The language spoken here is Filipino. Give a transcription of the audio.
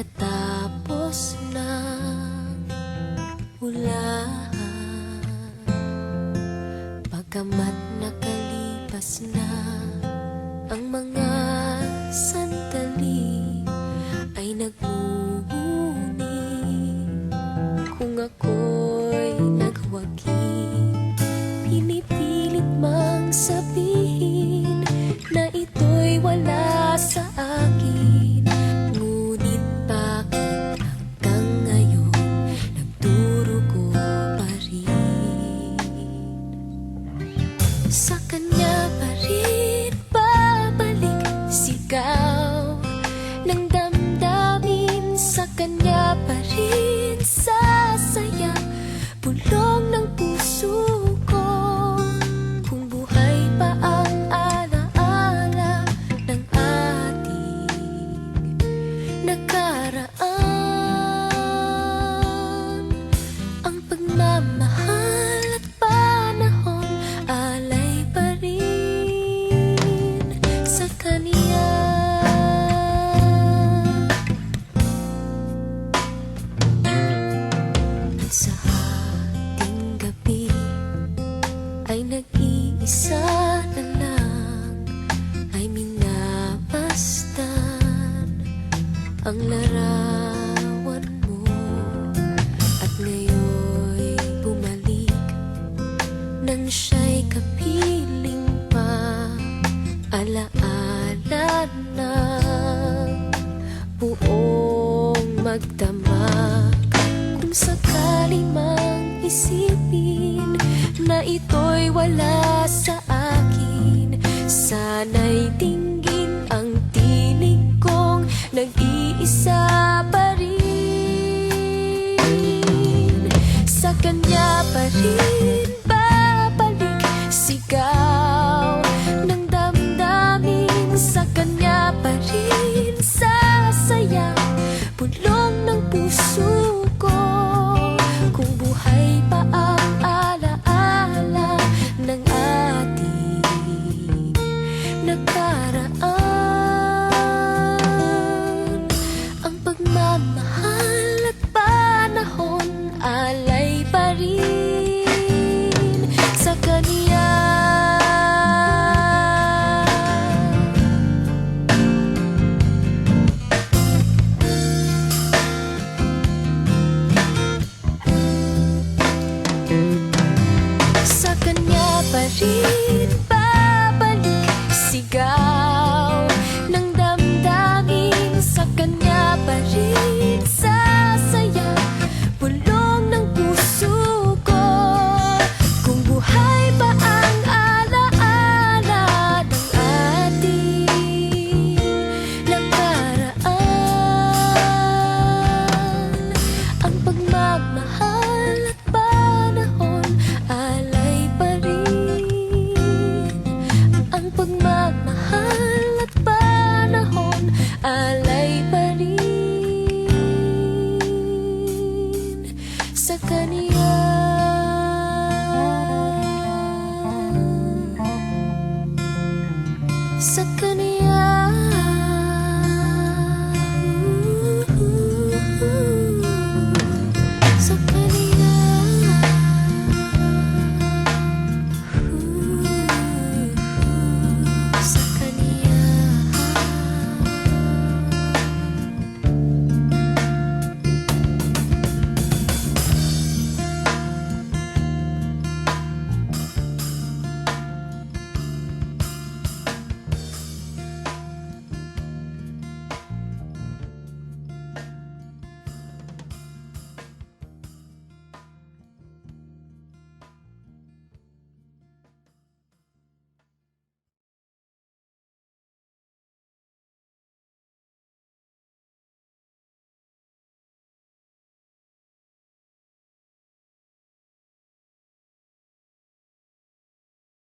pagkatapos ng ulan Pagkamat nakalipas na ang mga Sa ating gabi ay nag-iisa na lang Ay minabastan ang larawan mo. At ngayon'y bumalik Nang siya'y kapiling pa Alaala na buong magdamag isipin na ito'y wala sa akin. Sana'y tinggin ang tinig kong nag-iisa pa rin. Sa kanya pa পারি